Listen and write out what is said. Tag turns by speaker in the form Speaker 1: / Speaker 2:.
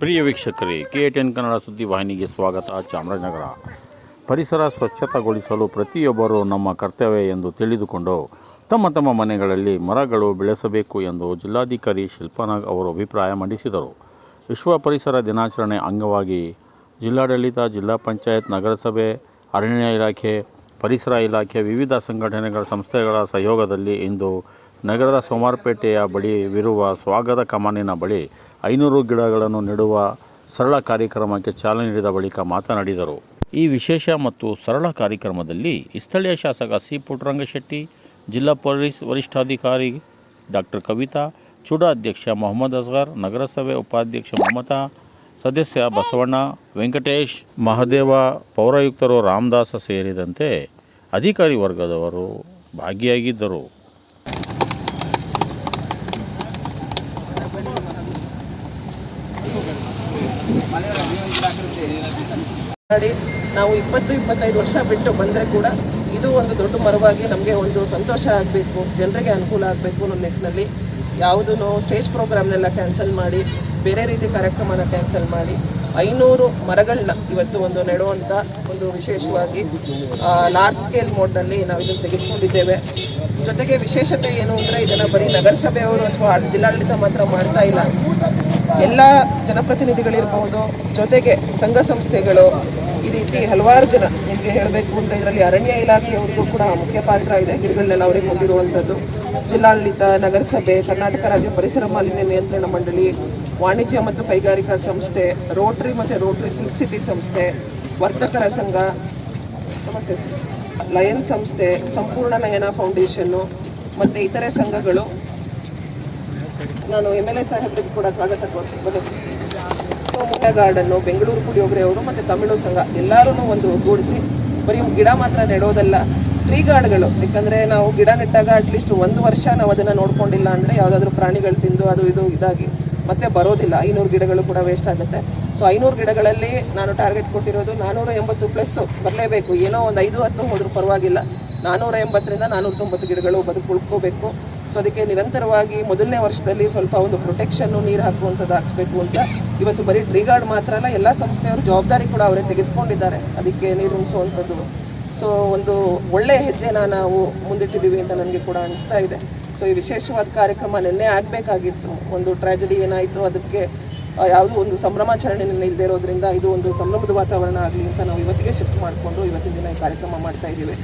Speaker 1: ಪ್ರಿಯ ವೀಕ್ಷಕರೇ, K ten Kannada ಸುದ್ದಿ ವಾಹಿನಿಗೆ ಸ್ವಾಗತ. ಚಾಮರಾಜನಗರ. ಪರಿಸರ ಸ್ವಚ್ಛತಗೊಳಿಸಲು ಪ್ರತಿಯೊಬ್ಬರೂ ನಮ್ಮ ಕರ್ತವ್ಯ ಎಂದು ತಿಳಿದುಕೊಂಡು ತಮ್ಮ ತಮ್ಮ ಮನೆಗಳಲ್ಲಿ ಮರಗಳು ಬೆಳೆಸಬೇಕು ಎಂದು ಜಿಲ್ಲಾಧಿಕಾರಿ ಶಿಲ್ಪಾನಾಗ್ ಅವರು ಅಭಿಪ್ರಾಯ ಮಂಡಿಸಿದರು. ವಿಶ್ವ ಪರಿಸರ ದಿನಾಚರಣೆ ಅಂಗವಾಗಿ ಜಿಲ್ಲಾಡಳಿತ, ಜಿಲ್ಲಾ ಪಂಚಾಯತ್, ನಗರಸಭೆ, ಅರಣ್ಯ ಇಲಾಖೆ, ಪರಿಸರ ಇಲಾಖೆ, ವಿವಿಧ ಸಂಘಟನೆಗಳ ಸಂಸ್ಥೆಗಳ ಸಹಯೋಗದಲ್ಲಿ ಇಂದು ನಗರದ ಸೋಮಾರಪೇಟೆಯ ಬಳಿ ಇರುವ ಸ್ವಾಗತ ಕಮಾನಿನ ಬಳಿ ಐನೂರು ಗಿಡಗಳನ್ನು ನೆಡುವ ಸರಳ ಕಾರ್ಯಕ್ರಮಕ್ಕೆ ಚಾಲನೆ ನೀಡಿದ ಬಳಿಕ ಮಾತನಾಡಿದರು. ಈ ವಿಶೇಷ ಮತ್ತು ಸರಳ ಕಾರ್ಯಕ್ರಮದಲ್ಲಿ ಸ್ಥಳೀಯ ಶಾಸಕ ಸಿ ಪುಟ್ಟರಂಗಶೆಟ್ಟಿ, ಜಿಲ್ಲಾ ಪೊಲೀಸ್ ವರಿಷ್ಠಾಧಿಕಾರಿ ಡಾಕ್ಟರ್ ಕವಿತಾ, ಚೂಡಾ ಅಧ್ಯಕ್ಷ ಮೊಹಮ್ಮದ್ ಅಸ್ಗರ್, ನಗರಸಭೆ ಉಪಾಧ್ಯಕ್ಷ ಮಮತಾ, ಸದಸ್ಯ ಬಸವಣ್ಣ, ವೆಂಕಟೇಶ್, ಮಹದೇವ, ಪೌರಾಯುಕ್ತರು ರಾಮದಾಸ ಸೇರಿದಂತೆ ಅಧಿಕಾರಿ ವರ್ಗದವರು ಭಾಗಿಯಾಗಿದ್ದರು.
Speaker 2: ಮಾಡಿ ನಾವು ಇಪ್ಪತ್ತು, ಇಪ್ಪತ್ತೈದು ವರ್ಷ ಬಿಟ್ಟು ಬಂದರೆ ಕೂಡ ಇದು ಒಂದು ದೊಡ್ಡ ಮರವಾಗಿ ನಮಗೆ ಒಂದು ಸಂತೋಷ ಆಗಬೇಕು, ಜನರಿಗೆ ಅನುಕೂಲ ಆಗಬೇಕು ಅನ್ನೋ ನಿಟ್ಟಿನಲ್ಲಿ ಯಾವುದೂ ಸ್ಟೇಜ್ ಪ್ರೋಗ್ರಾಮ್ನೆಲ್ಲ ಕ್ಯಾನ್ಸಲ್ ಮಾಡಿ, ಬೇರೆ ರೀತಿ ಕಾರ್ಯಕ್ರಮನ ಕ್ಯಾನ್ಸಲ್ ಮಾಡಿ, ಐನೂರು ಮರಗಳನ್ನ ಇವತ್ತು ಒಂದು ನೆಡುವಂಥ ಒಂದು ವಿಶೇಷವಾಗಿ ಲಾರ್ಜ್ ಸ್ಕೇಲ್ ಮೋಡ್ನಲ್ಲಿ ನಾವು ಇದನ್ನು ತೆಗೆದುಕೊಂಡಿದ್ದೇವೆ. ಜೊತೆಗೆ ವಿಶೇಷತೆ ಏನು ಅಂದರೆ ಇದನ್ನು ಬರೀ ನಗರಸಭೆಯವರು ಅಥವಾ ಜಿಲ್ಲಾಡಳಿತ ಮಾತ್ರ ಮಾಡ್ತಾ ಇಲ್ಲ. ಎಲ್ಲ ಜನಪ್ರತಿನಿಧಿಗಳಿರ್ಬೋದು, ಜೊತೆಗೆ ಸಂಘ ಸಂಸ್ಥೆಗಳು, ಈ ರೀತಿ ಹಲವಾರು ಜನ ನಿಮಗೆ ಹೇಳಬೇಕು ಅಂತ ಇದರಲ್ಲಿ ಅರಣ್ಯ ಇಲಾಖೆಯವ್ರಿಗೂ ಕೂಡ ಮುಖ್ಯ ಪಾತ್ರ ಇದೆ, ಗಿಡಗಳನ್ನೆಲ್ಲ ಅವರಿಗೆ ಕೊಟ್ಟಿರುವಂಥದ್ದು. ಜಿಲ್ಲಾಡಳಿತ, ನಗರಸಭೆ, ಕರ್ನಾಟಕ ರಾಜ್ಯ ಪರಿಸರ ಮಾಲಿನ್ಯ ನಿಯಂತ್ರಣ ಮಂಡಳಿ, ವಾಣಿಜ್ಯ ಮತ್ತು ಕೈಗಾರಿಕಾ ಸಂಸ್ಥೆ, ರೋಟ್ರಿ ಮತ್ತು ರೋಟ್ರಿ ಸಿಲ್ಕ್ ಸಿಟಿ ಸಂಸ್ಥೆ, ವರ್ತಕರ ಸಂಘ, ನಮಸ್ತೆ ಲಯನ್ ಸಂಸ್ಥೆ, ಸಂಪೂರ್ಣ ನಯನ ಫೌಂಡೇಶನ್ನು ಮತ್ತು ಇತರೆ ಸಂಘಗಳು ನಾನು ಎಂ ಎಲ್ ಎ ಸಾಹೇಬ್ರಿಗೆ ಕೂಡ ಸ್ವಾಗತ ಕೊಡ್ತೀನಿ. ಸೊ ಮುಖ್ಯ ಗಾರ್ಡನ್ನು, ಬೆಂಗಳೂರು ಕುಡಿಯೋಗ್ರೆ ಅವರು ಮತ್ತು ತಮಿಳು ಸಂಘ ಎಲ್ಲರೂ ಒಂದು ಒಗ್ಗೂಡಿಸಿ ಬರೀ ಗಿಡ ಮಾತ್ರ ನೆಡೋದಲ್ಲ ಟ್ರೀ ಗಾರ್ಡ್ಗಳು ಯಾಕಂದರೆ ನಾವು ಗಿಡ ನೆಟ್ಟಾಗ ಅಟ್ಲೀಸ್ಟ್ ಒಂದು ವರ್ಷ ನಾವು ಅದನ್ನು ನೋಡ್ಕೊಂಡಿಲ್ಲ ಅಂದರೆ ಯಾವುದಾದ್ರೂ ಪ್ರಾಣಿಗಳು ತಿಂದು ಅದು ಇದು ಇದಾಗಿ ಮತ್ತೆ ಬರೋದಿಲ್ಲ. ಐನೂರು ಗಿಡಗಳು ಕೂಡ ವೇಸ್ಟ್ ಆಗುತ್ತೆ. ಸೊ ಐನೂರು ಗಿಡಗಳಲ್ಲಿ ನಾನು ಟಾರ್ಗೆಟ್ ಕೊಟ್ಟಿರೋದು ನಾನ್ನೂರ ಎಂಬತ್ತು ಪ್ಲಸ್ಸು ಬರಲೇಬೇಕು. ಏನೋ ಒಂದು ಐದು ಹತ್ತು ಹೋದರೂ ಪರವಾಗಿಲ್ಲ. ನಾನ್ನೂರ ಎಂಬತ್ತರಿಂದ ನಾನ್ನೂರ ತೊಂಬತ್ತು ಗಿಡಗಳು ಬದುಕು ಉಳ್ಕೋಬೇಕು. ಸೊ ಅದಕ್ಕೆ ನಿರಂತರವಾಗಿ ಮೊದಲನೇ ವರ್ಷದಲ್ಲಿ ಸ್ವಲ್ಪ ಒಂದು ಪ್ರೊಟೆಕ್ಷನ್ನು ನೀರು ಹಾಕುವಂಥದ್ದು ಹಾಕ್ಸ್ಬೇಕು ಅಂತ ಇವತ್ತು ಬರೀ ಟ್ರೀ ಗಾರ್ಡ್ ಮಾತ್ರ ಅಲ್ಲ, ಎಲ್ಲ ಸಂಸ್ಥೆಯವರು ಜವಾಬ್ದಾರಿ ಕೂಡ ಅವರೇ ತೆಗೆದುಕೊಂಡಿದ್ದಾರೆ. ಅದಕ್ಕೆ ನೀರು ಉಣಿಸುವಂಥದ್ದು. ಸೊ ಒಂದು ಒಳ್ಳೆಯ ಹೆಜ್ಜೆನ ನಾವು ಮುಂದಿಟ್ಟಿದ್ದೀವಿ ಅಂತ ನನಗೆ ಕೂಡ ಅನಿಸ್ತಾ ಇದೆ. ಸೊ ಈ ವಿಶೇಷವಾದ ಕಾರ್ಯಕ್ರಮ ನಿನ್ನೆ ಆಗಬೇಕಾಗಿತ್ತು. ಒಂದು ಟ್ರ್ಯಾಜಡಿ ಏನಾಯಿತು ಅದಕ್ಕೆ ಯಾವುದೋ ಒಂದು ಸಂಭ್ರಮಾಚರಣೆ ಇಲ್ಲದೆ ಇರೋದ್ರಿಂದ ಇದು ಒಂದು ಸಂಭ್ರಮದ ವಾತಾವರಣ ಆಗಲಿ ಅಂತ ನಾವು ಇವತ್ತಿಗೆ ಶಿಫ್ಟ್ ಮಾಡಿಕೊಂಡು ಇವತ್ತಿನ ದಿನ ಈ ಕಾರ್ಯಕ್ರಮ ಮಾಡ್ತಾ ಇದ್ದೀವಿ.